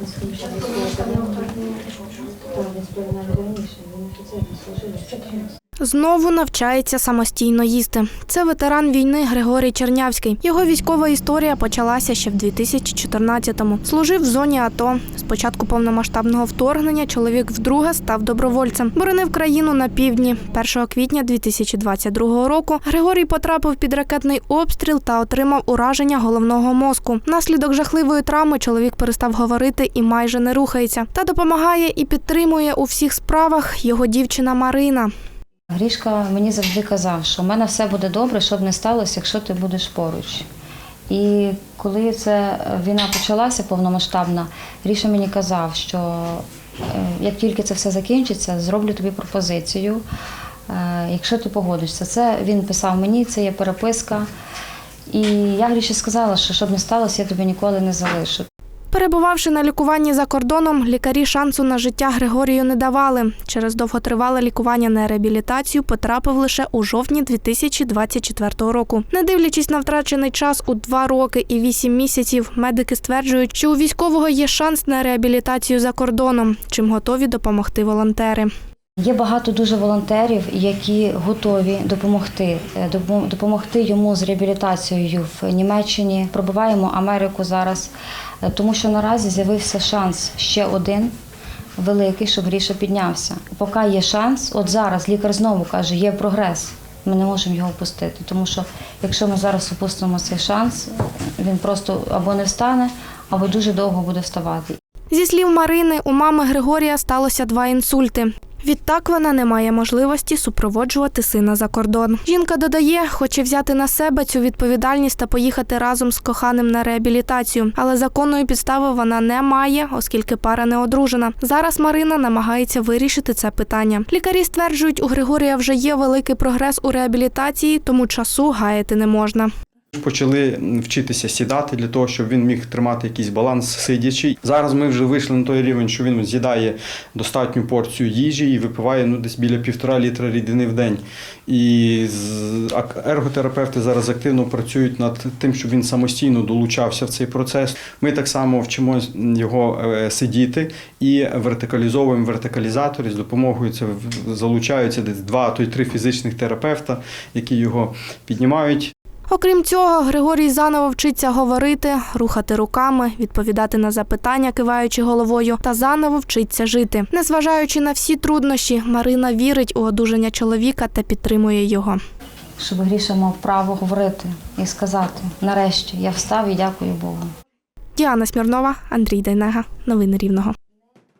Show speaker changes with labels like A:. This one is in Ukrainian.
A: Наскільки військово Так, він сплив навіть раніше, він офіцер не служив.
B: Знову навчається самостійно їсти. Це ветеран війни Григорій Чернявський. Його військова історія почалася ще в 2014-му. Служив в зоні АТО. З початку повномасштабного вторгнення чоловік вдруге став добровольцем. Боронив країну на півдні. 1 квітня 2022 року Григорій потрапив під ракетний обстріл та отримав ураження головного мозку. Внаслідок жахливої травми чоловік перестав говорити і майже не рухається. Та допомагає і підтримує у всіх справах його дівчина Марина.
C: Грішка мені завжди казав, що в мене все буде добре, щоб не сталося, якщо ти будеш поруч. І коли ця війна почалася повномасштабна, Гріша мені казав, що е, як тільки це все закінчиться, зроблю тобі пропозицію, е, якщо ти погодишся. Це він писав мені, це є переписка. І я Гріші сказала, що щоб не сталося, я тобі ніколи не залишу.
B: Перебувавши на лікуванні за кордоном, лікарі шансу на життя Григорію не давали. Через довготривале лікування на реабілітацію потрапив лише у жовтні 2024 року. Не дивлячись на втрачений час у два роки і вісім місяців, медики стверджують, що у військового є шанс на реабілітацію за кордоном, чим готові допомогти волонтери.
C: Є багато дуже волонтерів, які готові допомогти, е, допомогти йому з реабілітацією в Німеччині. Пробиваємо Америку зараз, е, тому що наразі з'явився шанс ще один великий, щоб Гріша піднявся. Поки є шанс, от зараз лікар знову каже, є прогрес. Ми не можемо його опустити, тому що якщо ми зараз опустимо цей шанс, він просто або не встане, або дуже довго буде вставати.
B: Зі слів Марини, у мами Григорія сталося два інсульти. Відтак вона не має можливості супроводжувати сина за кордон. Жінка додає, хоче взяти на себе цю відповідальність та поїхати разом з коханим на реабілітацію, але законної підстави вона не має, оскільки пара не одружена. Зараз Марина намагається вирішити це питання. Лікарі стверджують, у Григорія вже є великий прогрес у реабілітації, тому часу гаяти не можна.
D: Почали вчитися сідати для того, щоб він міг тримати якийсь баланс сидячи. Зараз ми вже вийшли на той рівень, що він з'їдає достатню порцію їжі і випиває ну, десь біля півтора літра рідини в день. І ерготерапевти зараз активно працюють над тим, щоб він самостійно долучався в цей процес. Ми так само вчимо його е, сидіти і вертикалізовуємо вертикалізатори. З допомогою це залучаються десь два, а то й три фізичних терапевта, які його піднімають.
B: Окрім цього, Григорій заново вчиться говорити, рухати руками, відповідати на запитання, киваючи головою, та заново вчиться жити. Незважаючи на всі труднощі, Марина вірить у одужання чоловіка та підтримує його.
C: щоб Гріша мав право говорити і сказати: нарешті я встав і дякую Богу.
B: Діана Смірнова, Андрій Дайнега. Новини Рівного.